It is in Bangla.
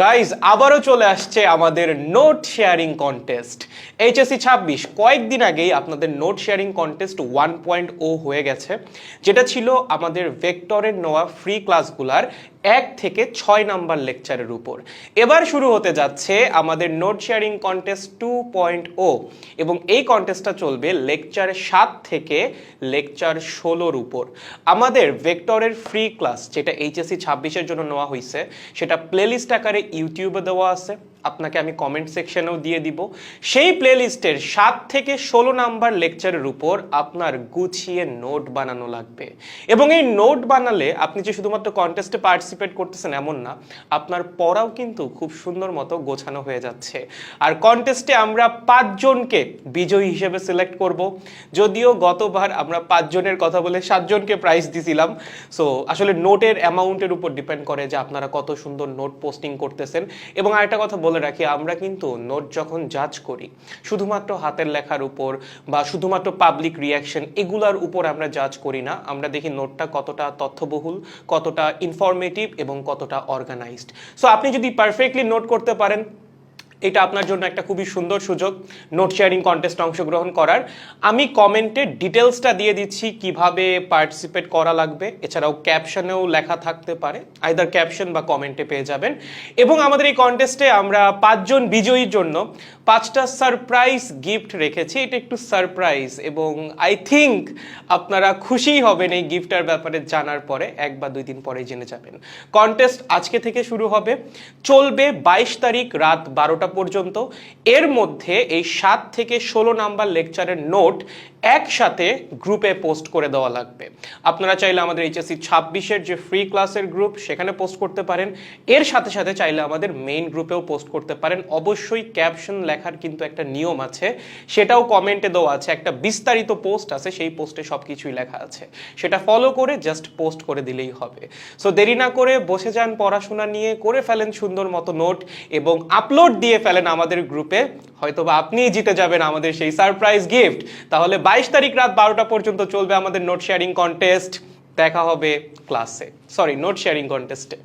গাইজ আবারও চলে আসছে আমাদের নোট শেয়ারিং কন্টেস্ট এইচএসি ছাব্বিশ, কয়েকদিন আগেই আপনাদের note sharing contest one point ও হয়ে গেছে, যেটা ছিল আমাদের ভেক্টরের নেওয়া ফ্রি ক্লাসগুলার এক থেকে ছয় নাম্বার লেকচারের উপর। এবার শুরু হতে যাচ্ছে আমাদের note sharing contest two point ও এবং এই কন্টেস্টটা চলবে লেকচার সাত থেকে লেকচার ষোলোর উপর। আমাদের ভেক্টরের ফ্রি ক্লাস যেটা এইচএসসি ছাব্বিশের জন্য নেওয়া হয়েছে সেটা প্লেলিস্ট আকারে ইউটিউবে দেওয়া আছে। আপনাকে আমি কমেন্ট সেকশনেও দিয়ে দিব। সেই প্লেলিস্টের সাত থেকে ষোলো নাম্বার লেকচারের উপর আপনার গুছিয়ে নোট বানানো লাগবে। এবং এই নোট বানালে আপনি যে শুধুমাত্র কন্টেস্টে পার্টিসিপেট করতেছেন এমন না, আপনার পড়াও কিন্তু খুব সুন্দর মতো গোছানো হয়ে যাচ্ছে। আর কন্টেস্টে আমরা পাঁচজনকে বিজয়ী হিসেবে সিলেক্ট করব। যদিও গতবার আমরা পাঁচজনের কথা বলে সাতজনকে প্রাইজ দিছিলাম। সো আসলে নোটের অ্যামাউন্টের উপর ডিপেন্ড করে যে আপনারা কত সুন্দর নোট পোস্টিং করতেছেন। এবং আরেকটা কথা বলে রাখি, আমরা কিন্তু নোট যখন জাজ করি, শুধুমাত্র হাতের লেখার উপর বা শুধুমাত্র পাবলিক রিয়াকশন এগুলার উপর আমরা জাজ করি না। আমরা দেখি নোটটা কতটা তথ্যবহুল, কতটা ইনফরমেটিভ এবং কতটা অর্গানাইজড সো আপনি যদি পারফেক্টলি নোট করতে পারেন এটা আপনার জন্য একটা খুবই সুন্দর সুযোগ নোট শেয়ারিং কন্টেস্টে অংশগ্রহণ করার। আমি কমেন্টে ডিটেলসটা দিয়ে দিচ্ছি, কীভাবে পার্টিসিপেট করা লাগবে। এছাড়াও ক্যাপশনেও লেখা থাকতে পারে আইদার ক্যাপশন বা কমেন্টে পেয়ে যাবেন। এবং আমাদের এই কন্টেস্টে আমরা পাঁচজন বিজয়ীর জন্য পাঁচটা সারপ্রাইজ গিফট রেখেছি। এটা একটু সারপ্রাইজ এবং আই থিঙ্ক আপনারা খুশি হবেন এই গিফটার ব্যাপারে জানার পরে, এক বা দুই দিন পরে জেনে যাবেন। কন্টেস্ট আজকে থেকে শুরু হবে। চলবে বাইশ তারিখ রাত বারোটা পর্যন্ত। এর মধ্যে এই সাত থেকে ষোলো নাম্বার লেকচারের নোট একসাথে গ্রুপে পোস্ট করে দেওয়া লাগবে। আপনারা চাইলে আমাদের এইচএসসি ছাব্বিশের যে ফ্রি ক্লাসের গ্রুপ সেখানে পোস্ট করতে পারেন। এর সাথে সাথে চাইলে আমাদের মেইন গ্রুপেও পোস্ট করতে পারেন। অবশ্যই ক্যাপশন লেখার কিন্তু একটা নিয়ম আছে। সেটাও কমেন্টে দেওয়া আছে। একটা বিস্তারিত পোস্ট আছে, সেই পোস্টে সব কিছুই লেখা আছে। সেটা ফলো করে জাস্ট পোস্ট করে দিলেই হবে। সো দেরি না করে বসে যান পড়াশোনা নিয়ে, করে ফেলেন সুন্দর মতো নোট এবং আপলোড দিয়ে ফেলেন আমাদের গ্রুপে, হয়তোবা আপনিই জিতে যাবেন আমাদের সেই সারপ্রাইজ গিফট। তাহলে বাইশ তারিখ রাত বারোটা পর্যন্ত চলবে আমাদের নোট শেয়ারিং কন্টেস্ট দেখা হবে ক্লাসে সরি নোট শেয়ারিং কন্টেস্টে